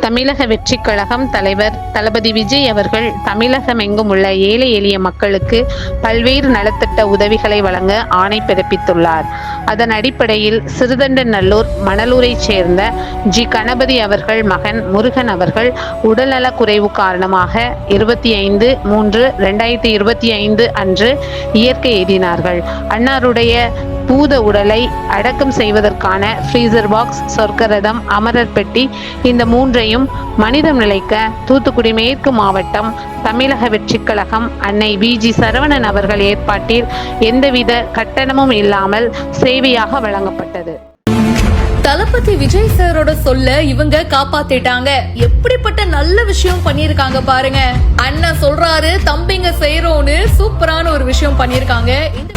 தமிழக வெற்றி கழகம் தலைவர் தளபதி விஜய் அவர்கள் தமிழகம் எங்கும் உள்ள ஏழை எளிய மக்களுக்கு பல்வேறு நலத்திட்ட உதவிகளை வழங்க ஆணை பிறப்பித்துள்ளார். அதன் அடிப்படையில் சிறுதண்டநல்லூர் மணலூரைச் சேர்ந்த ஜி. கணபதி அவர்கள் மகன் முருகன் அவர்கள் உடல்நலக் குறைவு காரணமாக இருபத்தி ஐந்து மூன்று ரெண்டாயிரத்தி இருபத்தி ஐந்து அன்று இயற்கை எய்தினார்கள் அன்னாருடைய பூத உடலை அடக்கம் செய்வதற்கான ஃப்ரீசர் பாக்ஸ் சொர்க்கரதம் அமரர் பெட்டி இந்த மூன்றையும் மனிதம் நிலைக்க தூத்துக்குடி மேற்கு மாவட்டம் தமிழக வெற்றிக்கழகம் அன்னை விஜி சரவணன் அவர்கள் ஏற்பாட்டில் எந்தவித கட்டணமும் இல்லாமல் சேவையாக வழங்கப்பட்டது. தளபதி விஜய் சாரோட சொல்ல இவங்க காப்பாத்திட்டாங்க. எப்படிப்பட்ட நல்ல விஷயம் பண்ணிருக்காங்க பாருங்க. அண்ணன் சொல்றாரு தம்பிங்க செய்யறோன்னு சூப்பரான ஒரு விஷயம் பண்ணிருக்காங்க இந்த